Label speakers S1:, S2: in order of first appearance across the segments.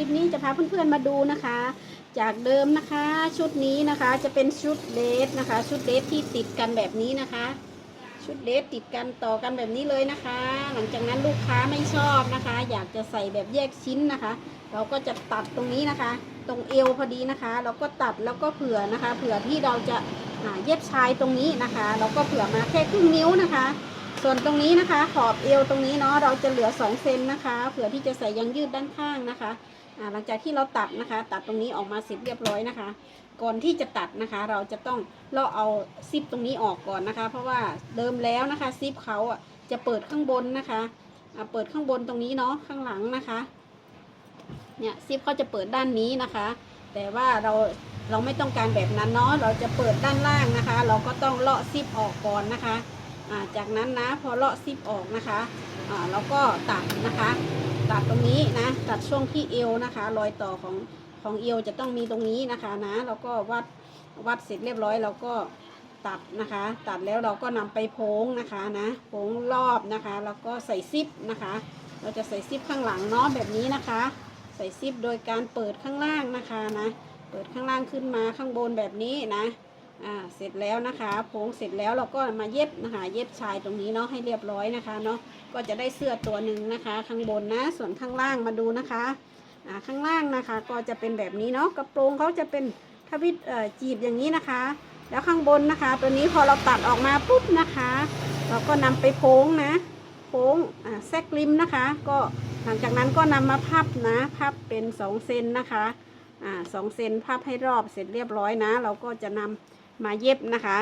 S1: ลิปนี้จะพาเพื่อนๆมาดูนะคะ จากเดิมนะคะ ชุดนี้นะคะจะเป็นชุดเลสนะคะ ชุดเลสที่ติดกันแบบนี้นะคะ ชุดเลสติดกันต่อกันแบบนี้เลยนะคะ หลังจากนั้นลูกค้าไม่ชอบนะคะ อยากจะใส่แบบแยกชิ้นนะคะ เราก็จะตัดตรงนี้นะคะ ตรงเอวพอดีนะคะ เราก็ตัดแล้วก็เผื่อนะคะ เผื่อที่เราจะเย็บชายตรงนี้นะคะ เราก็เผื่อมาแค่ครึ่งนิ้วนะคะ ส่วนตรงนี้นะคะขอบเอวตรงนี้เนาะเราจะเหลือ2เซนนะคะเผื่อที่จะใส่ยางยืดด้านข้างนะคะหลังจากที่เราตัดนะคะ ตัดตรงนี้ออกมาเสร็จเรียบร้อยนะคะ ก่อนที่จะตัดนะคะ เราจะต้องเลาะเอาซิปตรงนี้ออกก่อนนะคะ เพราะว่าเดิมแล้วนะคะซิปเขาอะจะเปิดข้างบนนะคะเปิดข้างบนตรงนี้เนาะข้างหลังนะคะเนี่ยซิปเขาจะเปิดด้านนี้นะคะ แต่ว่าเราเราไม่ต้องการแบบนั้นเนาะเราจะเปิดด้านล่างนะคะ เราก็ต้องเลาะซิปออกก่อนนะคะ จากนั้นนะพอเลาะซิปออกนะคะอ่าเราก็ตัดนะคะ ตัดตรงนี้นะ ตัดช่วงที่เอวนะคะ รอยต่อของของเอวจะต้องมีตรงนี้นะคะนะเราก็วัดวัดเสร็จเรียบร้อยเราก็ตัดนะคะ ตัดแล้วเราก็นำไปโพ้งนะคะนะโพ้งรอบนะคะ แล้วก็ใส่ซิปนะคะ เราจะใส่ซิปข้างหลังเนาะแบบนี้นะคะ ใส่ซิปโดยการเปิดข้างล่างนะคะนะ เปิดข้างล่างขึ้นมาข้างบนแบบนี้นะ อ่าเสร็จแล้วนะคะโพ้งเสร็จแล้วเราก็มาเย็บนะคะ เย็บชายตรงนี้เนาะให้เรียบร้อยนะคะเนาะก็จะได้เสื้อตัวหนึ่งนะคะ ข้างบนนะ ส่วนข้างล่างมาดูนะคะอ่าข้างล่างนะคะ ก็จะเป็นแบบนี้เนาะกระโปรงเขาจะเป็นทวิตเอ่อจีบอย่างนี้นะคะ แล้วข้างบนนะคะ ตัวนี้พอเราตัดออกมาปุ๊บนะคะ เราก็นำไปโพ้งนะโพ้งอ่าแซกริมนะคะ ก็หลังจากนั้นก็นำมาพับนะพับเป็น2เซนนะคะอ่าสองเซนพับให้รอบเสร็จเรียบร้อยนะ เราก็จะนำ มาเย็บนะคะ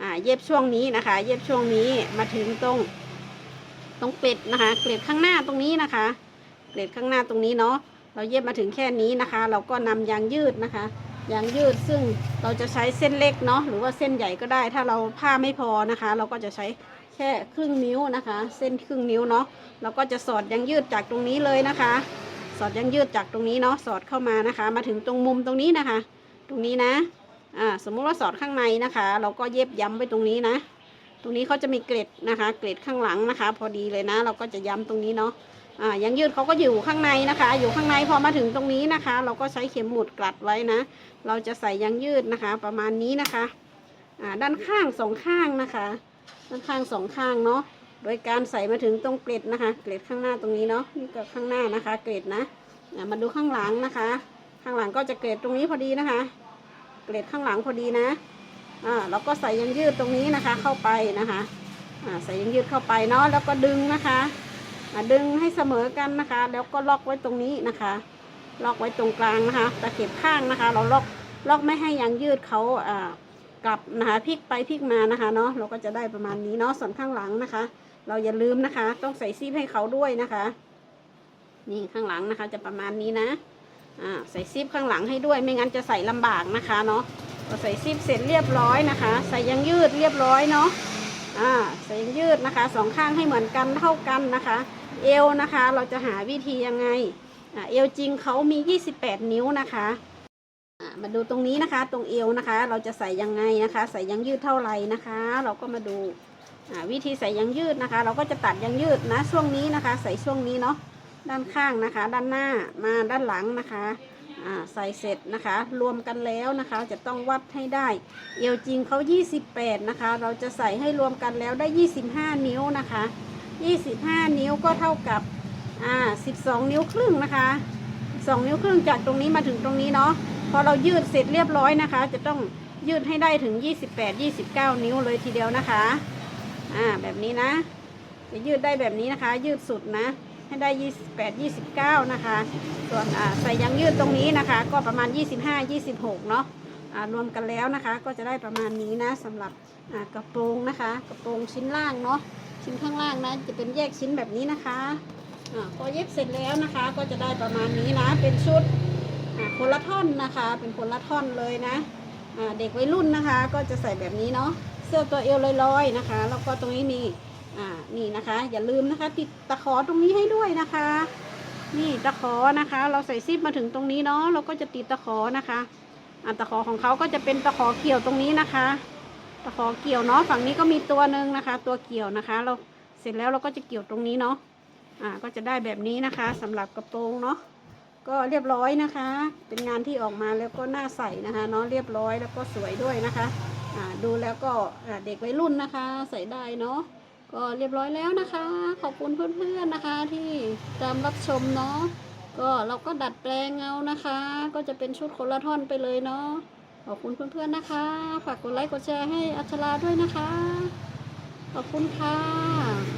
S1: อ่าเย็บช่วงนี้นะคะ เย็บช่วงนี้มาถึงตรงตรงเป็ดนะคะ เกล็ดข้างหน้าตรงนี้นะคะ เกล็ดข้างหน้าตรงนี้เนาะเราเย็บมาถึงแค่นี้นะคะ เราก็นำยางยืดนะคะยางยืดซึ่งเราจะใช้เส้นเล็กเนาะหรือว่าเส้นใหญ่ก็ได้ ถ้าเราผ้าไม่พอนะคะ เราก็จะใช้แค่ครึ่งนิ้วนะคะ เส้นครึ่งนิ้วเนาะเราก็จะสอดยางยืดจากตรงนี้เลยนะคะ สอดยังยืดจากตรงนี้เนาะสอดเข้ามานะคะ มาถึงตรงมุมตรงนี้นะคะ ตรงนี้นะ อ่าสมมุติว่าสอดข้างในนะคะ เราก็เย็บย้ำไปตรงนี้นะ ตรงนี้เขาจะมีเกล็ดนะคะ เกล็ดข้างหลังนะคะ พอดีเลยนะ เราก็จะย้ำตรงนี้เนาะอ่ายังยืดเขาก็อยู่ข้างในนะคะ อยู่ข้างในพอมาถึงตรงนี้นะคะ เราก็ใช้เข็มหมุดกลัดไว้นะ เราจะใส่ยังยืดนะคะ ประมาณนี้นะคะอ่าด้านข้างสองข้างนะคะ ด้านข้างสองข้างเนาะโดยการใส่มาถึงตรงเกล็ดนะคะ เกล็ดข้างหน้าตรงนี้เนาะนี่ก็ข้างหน้านะคะ เกล็ดนะอะมาดูข้างหลังนะคะ ข้างหลังก็จะเกล็ดตรงนี้พอดีนะคะ เกล็ดข้างหลังพอดีนะอ่าเราก็ใส่ยังยืดตรงนี้นะคะเข้าไปนะคะอ่าใส่ยังยืดเข้าไปเนาะแล้วก็ดึงนะคะอ่าดึงให้เสมอกันนะคะ แล้วก็ล็อกไว้ตรงนี้นะคะ ล็อกไว้ตรงกลางนะคะตะเข็บข้างนะคะ เราล็อกล็อกไม่ให้ยังยืดเขาอ่ากลับนะคะพลิกไปพลิกมานะคะเนาะเราก็จะได้ประมาณนี้เนาะส่วนข้างหลังนะคะ เราอย่าลืมนะคะ ต้องใส่ซิปให้เขาด้วยนะคะ นี่ข้างหลังนะคะจะประมาณนี้นะ อ่าใส่ซิปข้างหลังให้ด้วย ไม่งั้นจะใส่ลำบากนะคะเนาะพอใส่ซิปเสร็จเรียบร้อยนะคะ ใส่ยางยืดเรียบร้อยเนาะอ่าใส่ยางยืดนะคะสองข้างให้เหมือนกันเท่ากันนะคะ เอวนะคะเราจะหาวิธียังไงอ่าเอวจริงเขามี 28 นิ้วนะคะอ่ามาดูตรงนี้นะคะ ตรงเอวนะคะ เราจะใส่ยังไงนะคะ ใส่ยางยืดเท่าไหร่นะคะ เราก็มาดูวิธีใส่ยางยืดนะคะ เราก็จะตัดยางยืดนะช่วงนี้นะคะ ใส่ช่วงนี้เนาะ ด้านข้างนะคะ ด้านหน้ามาด้านหลังนะคะใส่เสร็จนะคะ รวมกันแล้วนะคะ จะต้องวัดให้ได้ เอวจริงเขา28 นะคะ เราจะใส่ให้รวมกันแล้วได้ 25 นิ้วนะคะ 25 นิ้วก็เท่ากับอ่า12 นิ้วครึ่งนะคะ 2 นิ้วครึ่งจากตรงนี้มาถึงตรงนี้เนาะ พอเรายืดเสร็จเรียบร้อยนะคะ จะต้องยืดให้ได้ถึง 28 29 นิ้วเลยทีเดียวนะคะ อ่า แบบนี้นะ จะยืดได้แบบนี้นะคะ ยืดสุดนะ ให้ได้ 28 29 นะคะ ส่วนใส่ยางยืดตรงนี้นะคะ ก็ประมาณ 25 26 เนาะรวมกันแล้วนะคะ ก็จะได้ประมาณนี้นะสำหรับกระโปรงนะคะ กระโปรงชิ้นล่างเนาะชิ้นข้างล่างนะจะเป็นแยกชิ้นแบบนี้นะคะอ่าพอเย็บเสร็จแล้วนะคะ ก็จะได้ประมาณนี้นะ เป็นชุดคนละท่อนนะคะ เป็นคนละท่อนเลยนะเด็กวัยรุ่นนะคะ ก็จะใส่แบบนี้เนาะเสื้อตัวเอวลอยๆนะคะ แล้วก็ตรงนี้มี อ่านี่นะคะ อย่าลืมนะคะ ติดตะขอตรงนี้ให้ด้วยนะคะ นี่ตะขอนะคะ เราใส่ซิปมาถึงตรงนี้เนาะเราก็จะติดตะขอนะคะอ่าตะขอของเขาก็จะเป็นตะขอเกี่ยวตรงนี้นะคะ ตะขอเกี่ยวเนาะฝั่งนี้ก็มีตัวหนึ่งนะคะ ตัวเกี่ยวนะคะ เราเสร็จแล้วเราก็จะเกี่ยวตรงนี้เนาะอ่าก็จะได้แบบนี้นะคะสำหรับกระโปรงเนาะก็เรียบร้อยนะคะ เป็นงานที่ออกมาแล้วก็น่าใส่นะคะเนาะเรียบร้อยแล้วก็สวยด้วยนะคะอ่าดูแล้วก็เด็กวัยรุ่นนะคะ ใส่ได้เนาะ ก็เรียบร้อยแล้วนะคะ ขอบคุณเพื่อนๆนะคะ ที่ตามรับชมเนาะก็เราก็ดัดแปลงเอานะคะ ก็จะเป็นชุดคนละท่อนไปเลยเนาะขอบคุณเพื่อนๆนะคะ ฝากกดไลค์กดแชร์ให้อัชราด้วยนะคะ ขอบคุณค่ะ